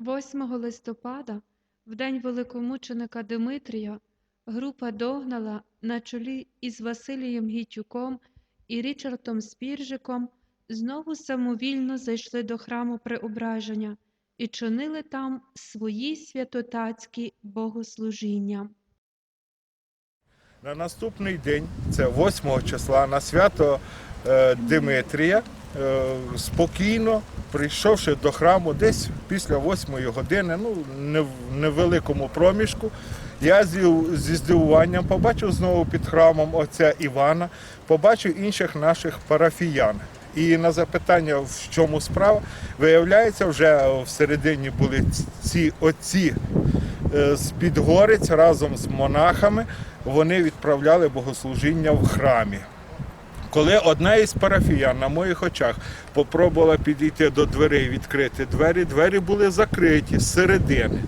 8 листопада, в день великомученика Димитрія, група Догнала на чолі із Василієм Гітюком і Річардом Спіржиком знову самовільно зайшли до храму Преображення і чинили там свої святотатські богослужіння. На наступний день, це 8 числа, на свято Димитрія, е, спокійно прийшовши до храму десь після 8 години, ну не в невеликому проміжку, я зі, зі здивуванням побачив знову під храмом отця Івана, побачив інших наших парафіян. І на запитання, в чому справа, виявляється, вже всередині були ці отці е, з Підгорець разом з монахами вони відправляли богослужіння в храмі. Коли одна із парафіян на моїх очах попробувала підійти до дверей, відкрити двері, двері були закриті зсередини.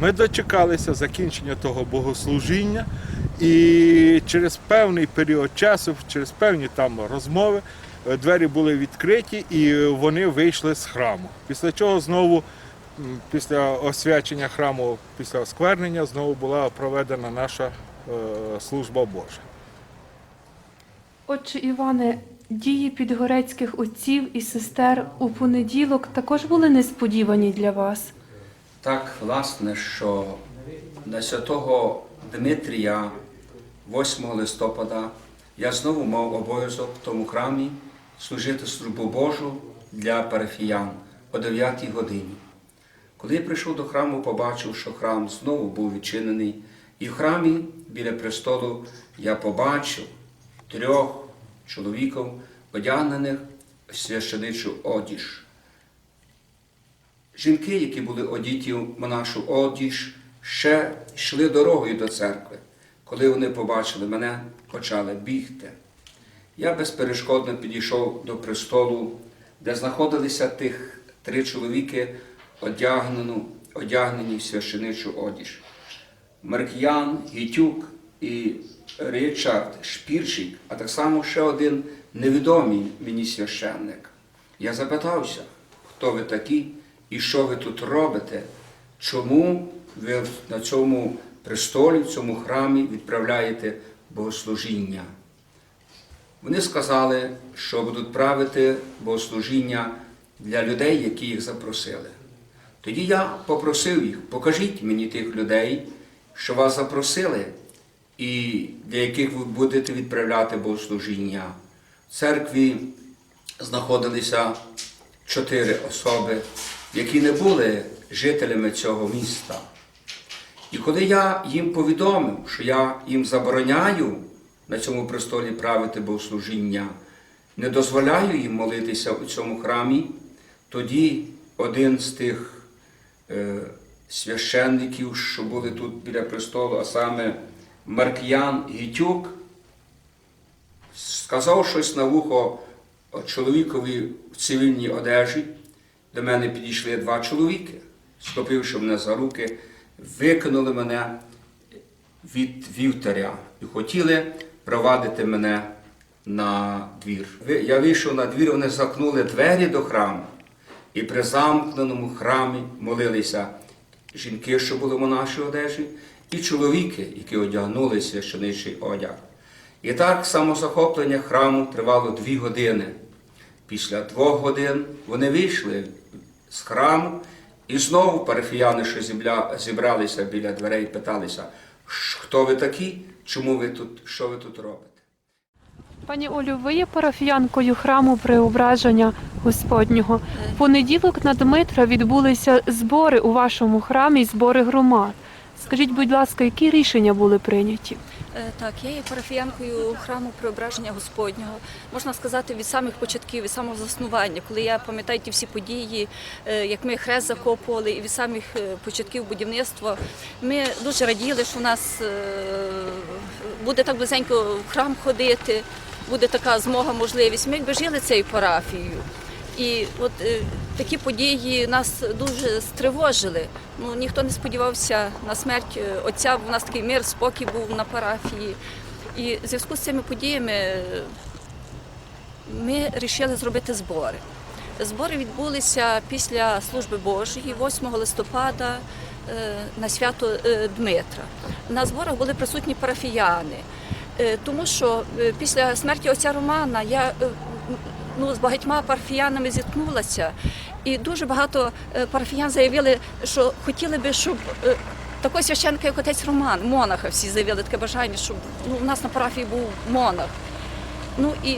Ми дочекалися закінчення того богослужіння, і через певний період часу, через певні там розмови, е, двері були відкриті і вони вийшли з храму. Після чого знову, після освячення храму, після осквернення, знову була проведена наша е, служба Божа. Отче Іване, дії підгорецьких отців і сестер у понеділок також були несподівані для вас. Так, власне, що на святого Дмитрія, 8 листопада, я знову мав обов'язок в тому храмі служити службу Божу для парафіян о 9 годині. Коли я прийшов до храму, побачив, що храм знову був відчинений, і в храмі біля престолу я побачив трьох чоловіків, одягнених в священичу одіж. Жінки, які були одіті в монашу одіж, ще йшли дорогою до церкви. Коли вони побачили мене, почали бігти. Я безперешкодно підійшов до престолу, де знаходилися тих три чоловіки, одягнені в священичу одіж. Марк'ян, Гітюк і Ричард Шпірчик, а так само ще один невідомий мені священник. Я запитався, хто ви такі і що ви тут робите, чому ви на цьому престолі, в цьому храмі відправляєте богослужіння. Вони сказали, що будуть правити богослужіння для людей, які їх запросили. Тоді я попросив їх, покажіть мені тих людей, що вас запросили, і для яких ви будете відправляти богослужіння. В церкві знаходилися чотири особи, які не були жителями цього міста. І коли я їм повідомив, що я їм забороняю на цьому престолі правити богослужіння, не дозволяю їм молитися у цьому храмі, тоді один з тих е, священників, що були тут біля престолу, а саме Марк'ян Гітюк, сказав щось на вухо чоловікові в цивільній одежі. До мене підійшли два чоловіки, схопивши мене за руки, викинули мене від вівтаря і хотіли провадити мене на двір. Я вийшов на двір, вони замкнули двері до храму, і при замкненому храмі молилися жінки, що були в монашій одежі, і чоловіки, які одягнули священичий одяг. І так самозахоплення храму тривало дві години. Після двох годин вони вийшли з храму, і знову парафіяни, що зібралися біля дверей, питалися, хто ви такі, чому ви тут, що ви тут робите? Пані Олю, ви є парафіянкою храму Преображення Господнього. В понеділок на Дмитра відбулися збори у вашому храмі, збори громад. Скажіть, будь ласка, які рішення були прийняті? Е, Так, я є парафіянкою храму Преображення Господнього. Можна сказати, від самих початків, від самого заснування, коли я пам'ятаю ті всі події, е, як ми хрест закопували, і від самих е, початків будівництва, ми дуже раділи, що у нас буде так близенько в храм ходити, буде така змога, можливість. Ми якби жили цією парафією. І от такі події нас дуже стривожили. Ну ніхто не сподівався на смерть е, отця. У нас такий мир, спокій був на парафії. І в зв'язку з цими подіями е, ми вирішили зробити збори. Збори відбулися після служби Божої 8 листопада е, на свято Дмитра. На зборах були присутні парафіяни, тому що після смерті отця Романа я ну, з багатьма парафіянами зіткнулася, і дуже багато е, парафіян заявили, що хотіли би, щоб е, такий священник, як отець Роман, монаха всі заявили таке бажання, щоб ну, у нас на парафії був монах. Ну і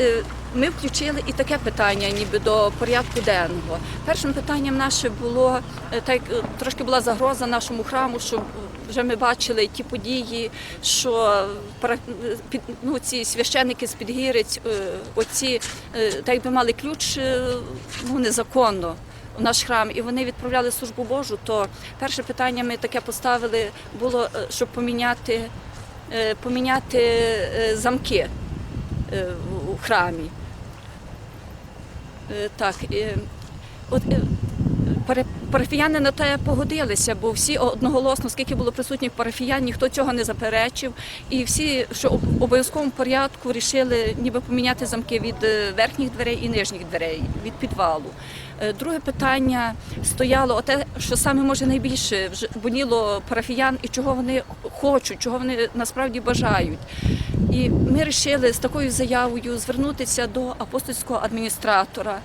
е, ми включили і таке питання, ніби до порядку денного. Першим питанням наше було так трошки була загроза нашому храму, щоб вже ми бачили ті події, що ну, ці священники з Підгірець, е, оці е, так якби мали ключ е, ну, незаконно. У наш храм, і вони відправляли службу Божу. То перше питання ми таке поставили було, щоб поміняти, поміняти замки у храмі. Так, от е, параф- парафіяни на те погодилися, бо всі одноголосно, скільки було присутніх парафіян, ніхто цього не заперечив. І всі, що в обов'язковому порядку вирішили ніби поміняти замки від е, верхніх дверей і нижніх дверей, від підвалу. Е, Друге питання стояло оте, що саме може найбільше вже боліло парафіян і чого вони хочуть, чого вони насправді бажають. І ми вирішили з такою заявою звернутися до апостольського адміністратора.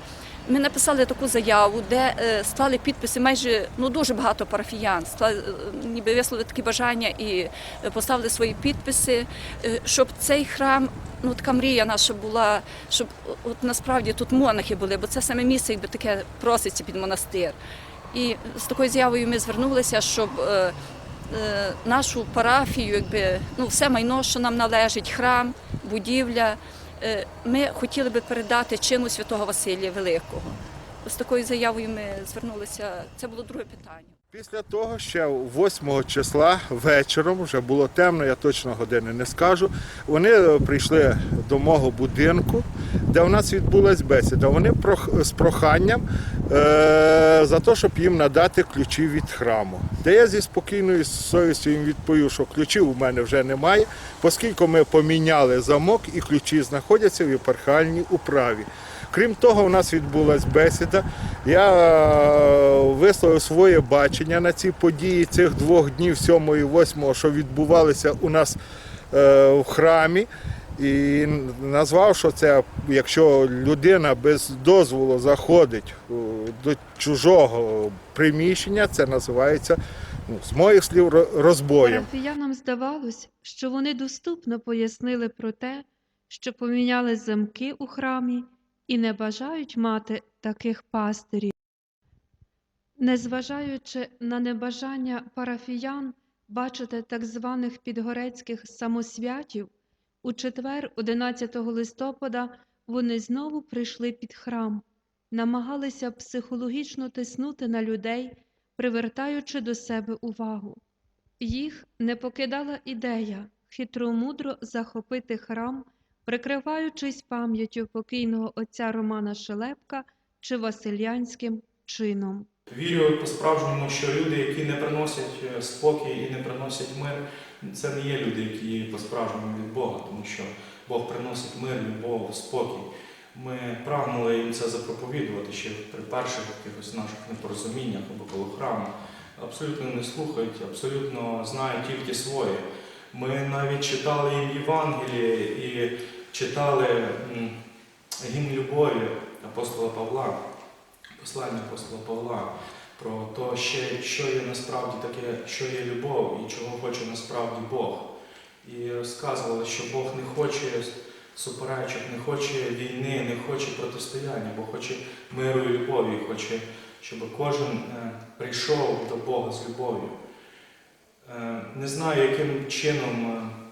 Ми написали таку заяву, де е, склали підписи майже ну дуже багато парафіян, склали, е, ніби висловили такі бажання і е, поставили свої підписи, щоб цей храм, ну така мрія наша була, щоб от насправді тут монахи були, бо це саме місце, якби таке проситься під монастир. І з такою заявою ми звернулися, щоб е, е, нашу парафію, якби ну все майно, що нам належить, храм, будівля. Е, Ми хотіли би передати чину святого Василія Великого. З такою заявою ми звернулися. Це було друге питання. Після того ще 8 числа вечором, вже було темно, я точно години не скажу. Вони е, прийшли до мого будинку, де в нас відбулась бесіда. Вони з проханням е- за те, щоб їм надати ключі від храму. Де я зі спокійною совістю їм відповів, що ключів у мене вже немає, оскільки ми поміняли замок і ключі знаходяться в єпархіальній управі. Крім того, у нас відбулася бесіда. Я е, висловив своє бачення на ці події цих двох днів, 7 і 8, що відбувалися у нас е, в храмі. І назвав, що це, якщо людина без дозволу заходить е, до чужого приміщення, це називається, ну, з моїх слів, ро- розбоєм. Парафіянам здавалось, що вони доступно пояснили про те, що поміняли замки у храмі і не бажають мати таких пастирів. Незважаючи на небажання парафіян бачити так званих підгорецьких самосвятів, у четвер, 11 листопада, вони знову прийшли під храм, намагалися психологічно тиснути на людей, привертаючи до себе увагу. Їх не покидала ідея хитромудро захопити храм, прикриваючись пам'яттю покійного отця Романа Шелепка чи Василянським чином. Вірю по-справжньому, що люди, які не приносять е, спокій і не приносять мир, це не є люди, які є по-справжньому від Бога, тому що Бог приносить мир, любов, спокій. Ми прагнули їм це запроповідувати ще при перших якихось наших непорозуміннях або коло храму. Абсолютно не слухають, абсолютно знають тільки своє. Ми навіть читали їм Євангеліє читали гімн любові апостола Павла послання апостола Павла про те, що є насправді таке, що є любов і чого хоче насправді Бог. І розказували, що Бог не хоче суперечок, не хоче війни, не хоче протистояння, бо хоче миру і любові, хоче, щоб кожен е, прийшов до Бога з любов'ю. Е, Не знаю, яким чином е,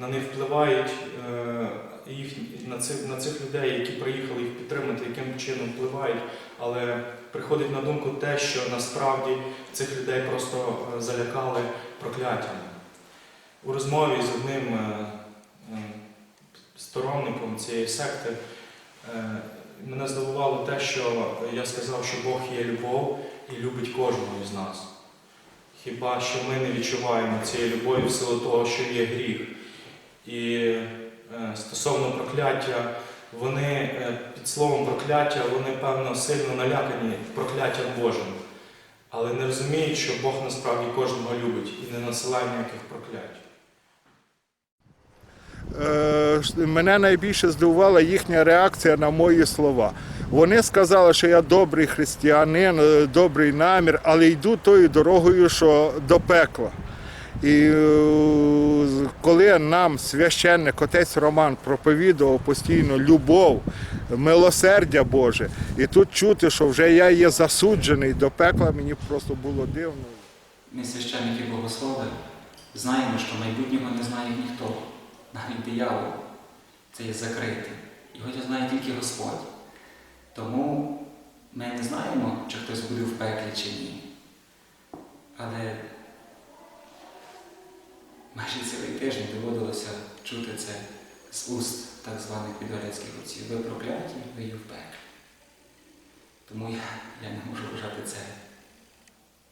на них впливають е, їх, на, цих, на цих людей, які приїхали їх підтримати, яким чином впливають, але приходить на думку те, що насправді цих людей просто е, залякали прокляттями. У розмові з одним е, сторонником цієї секти мене здивувало те, що я сказав, що Бог є любов і любить кожного із нас. Хіба що ми не відчуваємо цієї любові в силу того, що є гріх. І е, стосовно прокляття, вони е, під словом прокляття, вони певно сильно налякані прокляттям Божим, але не розуміють, що Бог насправді кожного любить і не насилає ніяких проклять. Е, мене найбільше здивувала їхня реакція на мої слова. Вони сказали, що я добрий християнин, добрий намір, але йду тою дорогою, що до пекла. І е, коли нам священник, отець Роман проповідував постійно любов, милосердя Боже, і тут чути, що вже я є засуджений до пекла, мені просто було дивно. Ми, священники богослови, знаємо, що майбутнього не знає ніхто, навіть диявол. Це є закрите. Його знає тільки Господь. Тому ми не знаємо, чи хтось буде в пеклі чи ні. Але майже цілий тиждень доводилося чути це з уст так званих підгорецьких отців. Ви прокляті, ви є в пеклі. Тому я, я не можу вважати це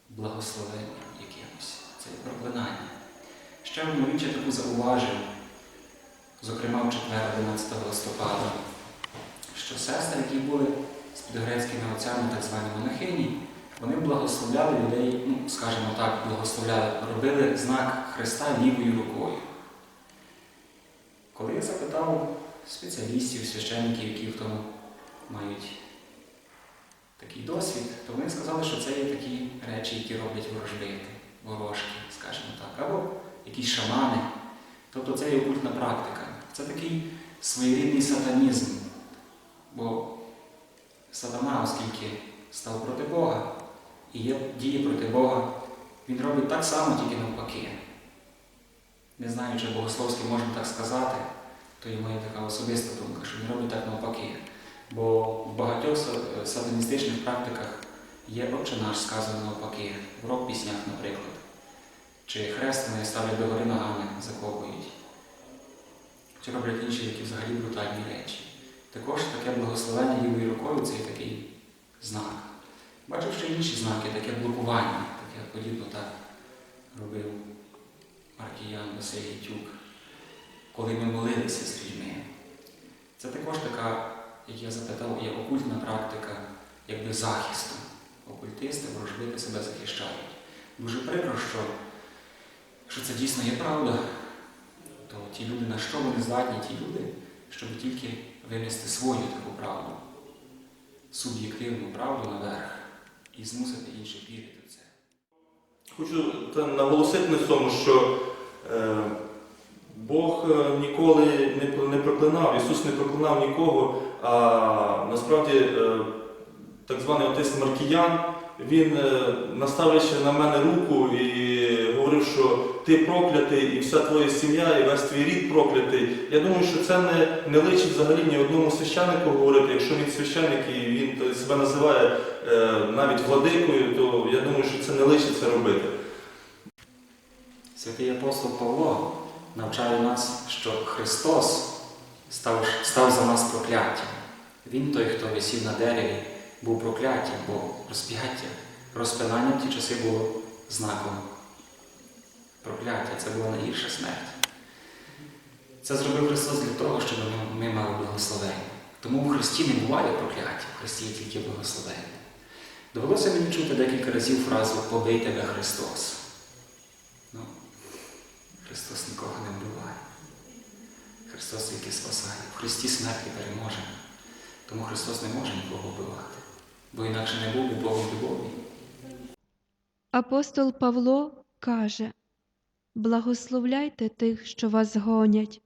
благословенням якимось. Це проклинання. Ще річ я таку зауважив, зокрема в четвер 11 листопада, що сестри, які були з підгрецькими отцями, так звані монахині, вони благословляли людей, ну, скажімо так, благословляли, робили знак Христа лівою рукою. Коли я запитав спеціалістів, священників, які в тому мають такий досвід, то вони сказали, що це є такі речі, які роблять ворожбити, ворожки, скажімо так, або якісь шамани. Тобто це є окультна практика. Це такий своєрідний сатанізм. Бо сатана, оскільки став проти Бога і є, діє проти Бога, він робить так само, тільки навпаки. Не знаю, чи богословськи можна так сказати, то є моя така особиста думка, що він робить так навпаки. Бо в багатьох са- сатаністичних практиках є отче наш сказано навпаки, в рок-піснях, наприклад. Чи хрест вони ставлять догори ногами, закопують, чи роблять інші які взагалі брутальні речі. Також таке благословення лівою рукою це є такий знак. Бачив ще інші знаки, таке блокування, таке подібно так робив Маркіян Василій Тюк, коли ми молилися з людьми. Це також така, як я запитав, є окультна практика якби захисту. Окультисти, ворожбити себе захищають. Дуже прикро, що якщо це дійсно є правда, то ті люди, на що вони здатні, ті люди, щоб тільки винести свою таку правду, суб'єктивну правду наверх і змусити інших вірити в це. Хочу наголосити на тому, що е, Бог е, ніколи не, проклинав, Ісус не проклинав нікого, а насправді е, так званий отець Маркіян, він, е, наставивши на мене руку і говорив, що ти проклятий, і вся твоя сім'я, і весь твій рід проклятий. Я думаю, що це не, не личить взагалі ні одному священнику говорити. Якщо він священник і він себе називає е, навіть владикою, то я думаю, що це не личить це робити. Святий апостол Павло навчає нас, що Христос став, став за нас прокляттям. Він той, хто висів на дереві, був прокляттям, бо розп'яття, розпинання в ті часи було знаком прокляття. Це була найгірша смерть. Це зробив Христос для того, щоб ми мали благословення. Тому в Христі не буває прокляття, в Христі є тільки благословення. Довелося мені чути декілька разів фразу Побий тебе Христос. Ну, Христос нікого не вбиває. Христос тільки спасає. В Христі смерті переможе. Тому Христос не може нікого вбивати. Бо інакше не був би Богом любові. Апостол Павло каже: Благословляйте тих, що вас гонять,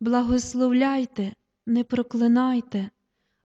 благословляйте, не проклинайте.